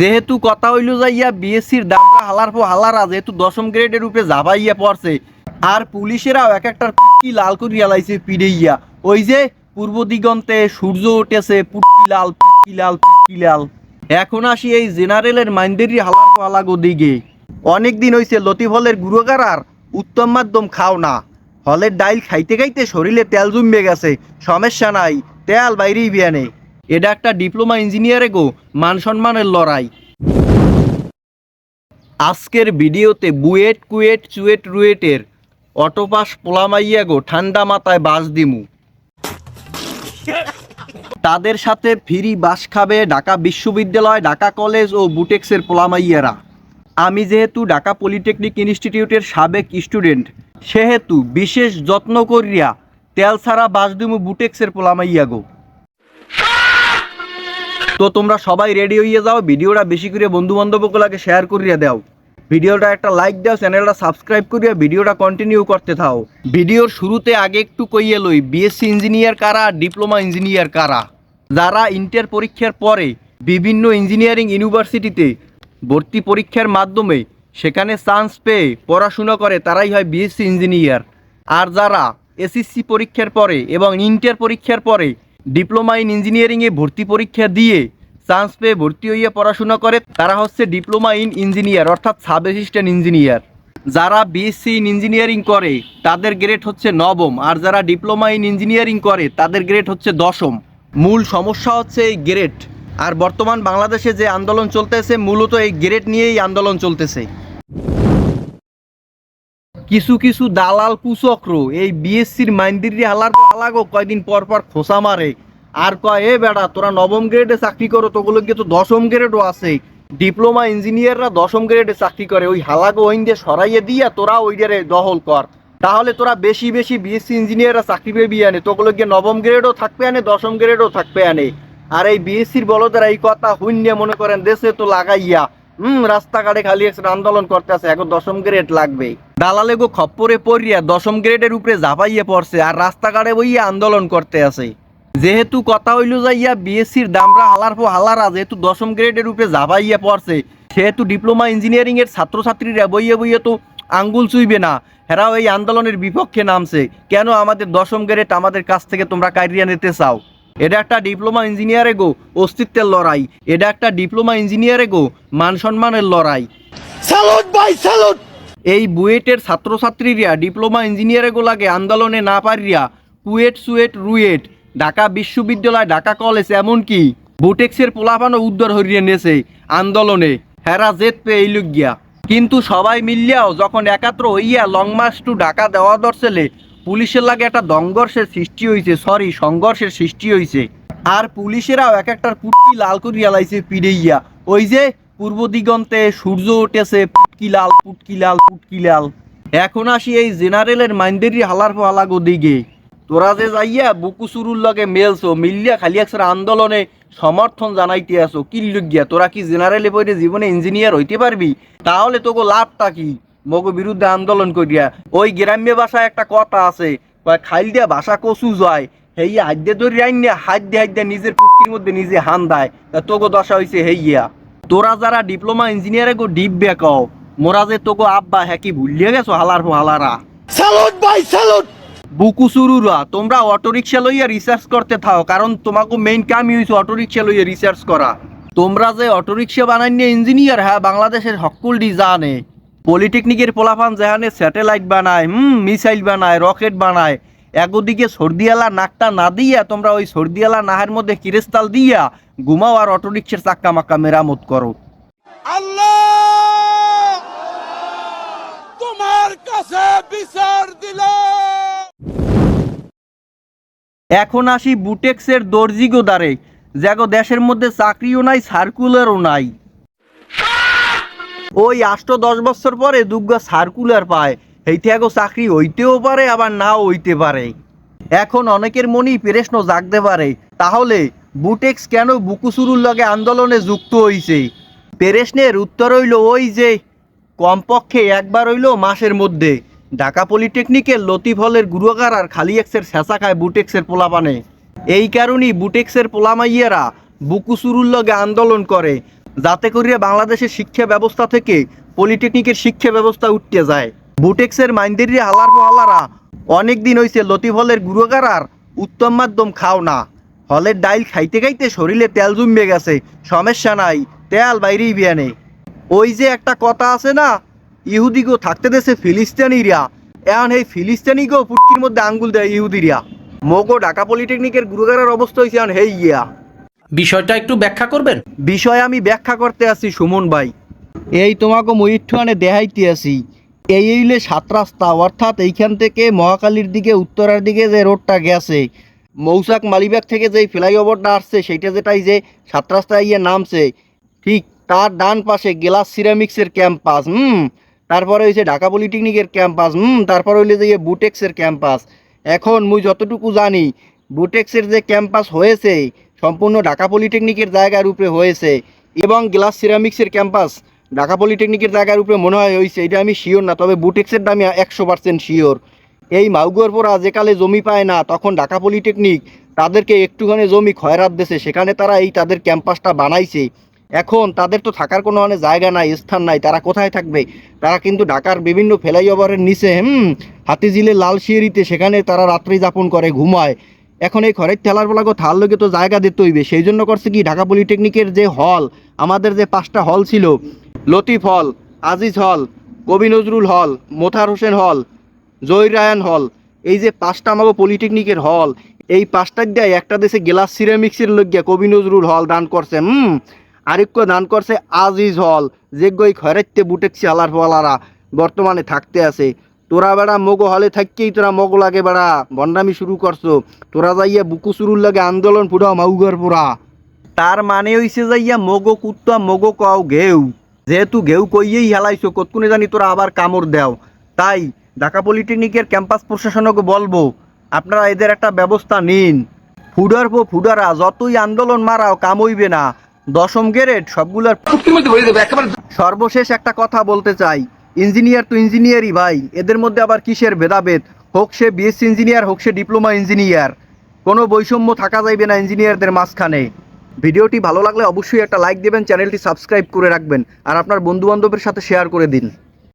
যেহেতু কথা হইল যাইয়া বিএসসির দামরা হালার পর হালারা, যেহেতু দশম গ্রেডের উপরে জাবাইয়া পড়ছে, আর পুলিশেরাও এক একটার পুটকি লাল করিয়া লাইছে পিড়েইয়া ওই যে পূর্ব দিগন্তে সূর্য উঠেছে, পুটকি লাল পুটকি লাল পুটকি লাল। এখন আসি এই জেনারেলের মাইন্দেরি হালার পর হালাগো দিকে অনেক দিন হইছে লতিফলের গুরুগার আর উত্তম মাধ্যম খাও না। হলের ডাইল খাইতে খাইতে শরীরে তেল জমবে গেছে, সমস্যা নাই, তেল বাইরেই বিয়ানে। এটা একটা ডিপ্লোমা ইঞ্জিনিয়ারে গো, মান সম্মানের লড়াই। আজকের ভিডিওতে বুয়েট, কুয়েট, চুয়েট, রুয়েটের অটোপাস পোলামাইয়া গো, ঠান্ডা মাথায় বাস দিমু। তাদের সাথে ফ্রি বাস খাবে ঢাকা বিশ্ববিদ্যালয়, ঢাকা কলেজ ও বুটেক্সের পোলামাইয়ারা আমি যেহেতু ঢাকা পলিটেকনিক ইনস্টিটিউটের সাবেক স্টুডেন্ট, সেহেতু বিশেষ যত্ন করিয়া তেল ছাড়া বাস দিমু বুটেক্সের পোলামাইয়া গো। তো তোমরা সবাই রেডি হইয়া যাও, ভিডিওটা বেশি করে বন্ধু বান্ধবগুলোকে শেয়ার করিয়া দাও। ভিডিওটা একটা লাইক দাও চ্যানেলটা সাবস্ক্রাইব করিয়া ভিডিওটা কন্টিনিউ করতে থাও। ভিডিওর শুরুতে আগে একটু কইয়ে লই বিএসসি ইঞ্জিনিয়ার কারা ডিপ্লোমা ইঞ্জিনিয়ার কারা? যারা ইন্টার পরীক্ষার পরে বিভিন্ন ইঞ্জিনিয়ারিং ইউনিভার্সিটিতে ভর্তি পরীক্ষার মাধ্যমে সেখানে চান্স পেয়ে পড়াশোনা করে, তারাই হয় বিএসসি ইঞ্জিনিয়ার আর যারা এসএসসি পরীক্ষার পরে এবং ইন্টার পরীক্ষার পরে ডিপ্লোমা ইন ইঞ্জিনিয়ারিংয়ে ভর্তি পরীক্ষা দিয়ে চান্স পেয়ে ভর্তি হইয়া পড়াশোনা করে, তারা হচ্ছে ডিপ্লোমা ইন ইঞ্জিনিয়ার, অর্থাৎ সাব অ্যাসিস্ট্যান্ট ইঞ্জিনিয়ার। যারা বিএসসি ইন ইঞ্জিনিয়ারিং করে, তাদের গ্রেড হচ্ছে নবম। আর যারা ডিপ্লোমা ইন ইঞ্জিনিয়ারিং করে, তাদের গ্রেড হচ্ছে দশম। মূল সমস্যা হচ্ছে এই গ্রেড আর বর্তমান বাংলাদেশে যে আন্দোলন চলতেছে, মূলত এই গ্রেড নিয়েই আন্দোলন চলতেছে। কিছু কিছু দালাল কুচক্র, এই বিএসসির মাইন্দিরি হালার হালাগো কয়দিন পর পর খোসা মারে। আর কয়, এ বেড়া, তোরা নবম গ্রেডে চাকরি করো তোগুলোকে তো দশম গ্রেডও আছে ডিপ্লোমা ইঞ্জিনিয়াররা দশম গ্রেডে চাকরি করে, ওই হালাগো ওইন দিয়ে সরাইয়ে দিয়া তোরা ওইটারে দহল কর। তাহলে তোরা বেশি বেশি বিএসসি ইঞ্জিনিয়াররা চাকরি পেবি আনে তোগুলোকে নবম গ্রেডও থাকবে আনে, দশম গ্রেডও থাকবে আনে। আর এই বিএসসির বলদের এই কথা শূন্য মনে করেন, দেশে তো লাগাইয়া, হুম, রাস্তাঘাটে খালি আন্দোলন করতে আছে এখন দশম গ্রেড লাগবে। দালালে গো খপ্পরে পড়িয়া দশম গ্রেডের উপরে ঝাঁপাইয়ে পড়ছে, আর রাস্তাঘাটে বইয়া আন্দোলন করতে আছে। যেহেতু কথা হইল যাইয়া বিএসসির দামরা হালার পর হালারা যেহেতু দশম গ্রেডের উপরে ঝাঁপাইয়া পড়ছে সেহেতু ডিপ্লোমা ইঞ্জিনিয়ারিং এর ছাত্রছাত্রীরা বইয়ে বইয়ে তো আঙ্গুল চুইবে না। হেরাও এই আন্দোলনের বিপক্ষে নামছে। কেন আমাদের দশম গ্রেড আমাদের কাছ থেকে তোমরা কারিয়া নিতে চাও? এটা একটা ডিপ্লোমা ইঞ্জিনিয়ারে গো অস্তিত্বের লড়াই। এটা একটা ডিপ্লোমা ইঞ্জিনিয়ারে গো মান সম্মানের লড়াই। স্যালুট ভাই স্যালুট এই বুয়েটের ছাত্রছাত্রীরা ডিপ্লোমা ইঞ্জিনিয়ারে গো লাগে আন্দোলনে না পারিয়া কুয়েট সুয়েট রুয়েট। ঢাকা বিশ্ববিদ্যালয়, ঢাকা কলেজ, এমনকি বুটেক্সের পোলাপানো উদ্ধার হরিয়ে নেছে আন্দোলনে। হেরা জেত পেয়ে এই গিয়া। কিন্তু সবাই মিলিয়াও যখন একাত্র হইয়া লং মার্চ টু ঢাকা দেওয়া দর্শেলে পুলিশের লাগে একটা দংঘর্ষের সৃষ্টি হয়েছে সরি সংঘর্ষের সৃষ্টি হয়েছে আর পুলিশেরাও এক একটার পুটকি লাল করিয়া লাইছে পিড়েইয়া। ওই যে পূর্ব দিগন্তে সূর্য উঠেছে, পুটকি লাল পুটকি লাল পুটকি লাল। এখন আসি এই জেনারেলের মাইন্দেরি হালার হালাগো দিকে তোরা যে যাইয়া বুকু সুরুর লগে মেলছো, মিলিয়া খালি একসার আন্দোলনে সমর্থন জানাইতে আসো, কি লুগিয়া তোরা কি জেনারেলে পড়ে জীবনে ইঞ্জিনিয়ার হইতে পারবি? তাহলে তোকে লাভটা কি? মগো বিরুদ্ধে আন্দোলন করিয়া। ওই গ্রাম্য ভাষায় একটা কথা আছে খাইল দিয়া ভাষা কচু যায়, হেই হাদ্যে ধরি আইন না হাত দিয়ে হাত দিয়ে নিজের পুটকির মধ্যে নিজে হান দেয়। তা তোগো দশা হইছে হেইয়া। তোরা যারা ডিপ্লোমা ইঞ্জিনিয়ারে গো ডিপ বেকাও মোরা যে তোগো আব্বা হ্যাঁ কি ভুলিয়ে গেছো হালার হালারা? স্যালুট ভাই স্যালুট বুকুসুরুরা, তোমরা অটোরিকশা লইয়া রিসার্চ করতে থাও, কারণ তোমাকে মেইন কামই হইছে অটোরিকশা লইয়া রিসার্চ করা। তোমরা যে অটোরিকশা বানাইনি ইঞ্জিনিয়ার হ্যাঁ বাংলাদেশের হকুলডি জানে পলিটেকনিকের পোলাফান যেখানে স্যাটেলাইট বানায়, হুম মিসাইল বানায় রকেট বানায়, একদিকে সর্দিয়ালা নাকটা না দিয়া, তোমরা ওই সর্দিয়ালা নাহের মধ্যে কিরেস্তাল দিয়া ঘুমাও আর অটোরিকশার চাক্কা মাক্কা মেরামত করো। তোমার কাছে বিচার দিলাম। এখন আসি বুটেক্সের দর্জি গোদারে যাগো দেশের মধ্যে চাকরিও নাই, সার্কুলারও নাই। ওই আষ্ট দশ বছর পরে দুগ্গা সার্কুলার পায় এইতে আগো চাকরি হইতেও পারে, আবার নাও হইতে পারে। এখন অনেকের মনেই প্রশ্ন জাগতে পারে, তাহলে বুটেক্স কেন বুকুসুরুর লগে আন্দোলনে যুক্ত হইছে? পেরেশনের উত্তর হইল ওই যে, কমপক্ষে একবার হইল মাসের মধ্যে। ঢাকা পলিটেকনিকের লতিফ হলের গুরুগার আর খালি এক্সের ছেঁচা খায় বুটেক্সের পোলাপানে। এই কারণেই বুটেক্সের পোলামাইয়েরা বুকুসুরুর লগে আন্দোলন করে, যাতে করিয়া বাংলাদেশের শিক্ষা ব্যবস্থা থেকে পলিটেকনিকের শিক্ষা ব্যবস্থা উঠতে যায়। বুটেক্সের মাইন্দেরিয়া হালার হালারা অনেক দিন হয়েছে লতিফলের গুরুগারার উত্তম মাধ্যম খাও না। হলের ডাইল খাইতে খাইতে শরীরে তেল জমবে গেছে, সমস্যা নাই, তেল বাইরেই বিয়ানে। ওই যে একটা কথা আছে না ইহুদিগো থাকতে দেশে ফিলিস্তিনিরা এখন এই ফিলিস্তিনিগো পুটকির মধ্যে আঙ্গুল দেয় ইহুদিরা মোগো ঢাকা পলিটেকনিকের গুরুগারের অবস্থা হয়েছে এখন হেই ইয়া। বিষয়টা একটু ব্যাখ্যা করবেন? বিষয় আমি ব্যাখ্যা করতে আছি সুমন ভাই। এই তোমাকে ময়ূরঠানে দেখাইতে আছি। এই হইলে সাত রাস্তা অর্থাৎ এইখান থেকে মহাকালীর দিকে উত্তরার দিকে যে রোডটা গেছে মৌসাক মালিবাগ থেকে যে ফ্লাইওভারটা আসছে সেইটা যেটাই যে সাত রাস্তায় ইয়ে নামছে ঠিক তার ডান পাশে গ্লাস সিরামিক্সের ক্যাম্পাস হুম? তারপরে হয়েছে ঢাকা পলিটেকনিকের ক্যাম্পাস, হুম, তারপরে হইলে যে ইয়ে বুটেক্সের ক্যাম্পাস। এখন মুই যতটুকু জানি, বুটেক্সের যে ক্যাম্পাস হয়েছে, সম্পূর্ণ ঢাকা পলিটেকনিকের জায়গার উপরে হয়েছে এবং গ্লাস সিরামিক্সের ক্যাম্পাস ঢাকা পলিটেকনিকের জায়গার উপরে মনে হয় হয়েছে এটা আমি শিওর না, তবে বুটেক্সের দামে একশো পার্সেন্ট শিওর এই মাউগর পোড়া যেকালে জমি পায় না, তখন ঢাকা পলিটেকনিক তাদেরকে একটুখানি জমি খয়রাত দিয়েছে, সেখানে তারা এই তাদের ক্যাম্পাসটা বানাইছে। এখন তাদের তো থাকার কোনো মানে জায়গা নাই, স্থান নাই, তারা কোথায় থাকবে? তারা কিন্তু ঢাকার বিভিন্ন ফ্লাইওভারের নিচে, হুম, হাতিঝিলে লাল শিয়েরিতে সেখানে তারা রাত্রি যাপন করে, ঘুমায়। এখন এই খরের ঠেলার বলাগো থাল লোকে তো জায়গা দিতে হইবে, সেই জন্য করছে কি, ঢাকা পলিটেকনিকের যে হল, আমাদের যে পাঁচটা হল ছিল, লতিফ হল, আজিজ হল, কবি নজরুল হল মোথার হোসেন হল, জহির রায়ান হল, এই যে পাঁচটা আমাকে পলিটেকনিকের হল, এই পাঁচটার দিয়ে একটা দেশে গ্লাস সিরামিক্সের লজ্ঞা কবি নজরুল হল দান করছে, হুম আরেক দান করছে আজিজ হল, যে গই খরেতে বুটেক্সি হালার ফলারা বর্তমানে থাকতে আছে। তোরা বেড়া মগো হলে থাকতেই তোরা মগো লাগে বেড়া, বন্ডামি শুরু করছ। তোরা যাইয়া বুকু শুরুর লাগে আন্দোলন ফুটাও মাউগর পুরা তার মানে হইছে যাইয়া মগো কুত্তা মগো কও ঘেউ। যেহেতু ঘেউ কইয়েই হেলাইছো, কতকুনে জানি তোরা আবার কামড় দেও। তাই ঢাকা পলিটেকনিকের ক্যাম্পাস প্রশাসনকে বলব, আপনারা এদের একটা ব্যবস্থা নিন। ফুডার পো ফুডারা, যতই আন্দোলন মারাও, কাম হইবে না। দশম গ্রেড সবগুলোর সর্বশেষ একটা কথা বলতে চাই। ইঞ্জিনিয়ার তো ইঞ্জিনিয়ারই ভাই এদের মধ্যে আবার কিসের ভেদাভেদ? হোক সে বিএসসি ইঞ্জিনিয়ার হোক সে ডিপ্লোমা ইঞ্জিনিয়ার কোনো বৈষম্য থাকা যাইবে না ইঞ্জিনিয়ারদের মাঝখানে। ভিডিওটি ভালো লাগলে অবশ্যই একটা লাইক দেবেন চ্যানেলটি সাবস্ক্রাইব করে রাখবেন আর আপনার বন্ধুবান্ধবের সাথে শেয়ার করে দিন।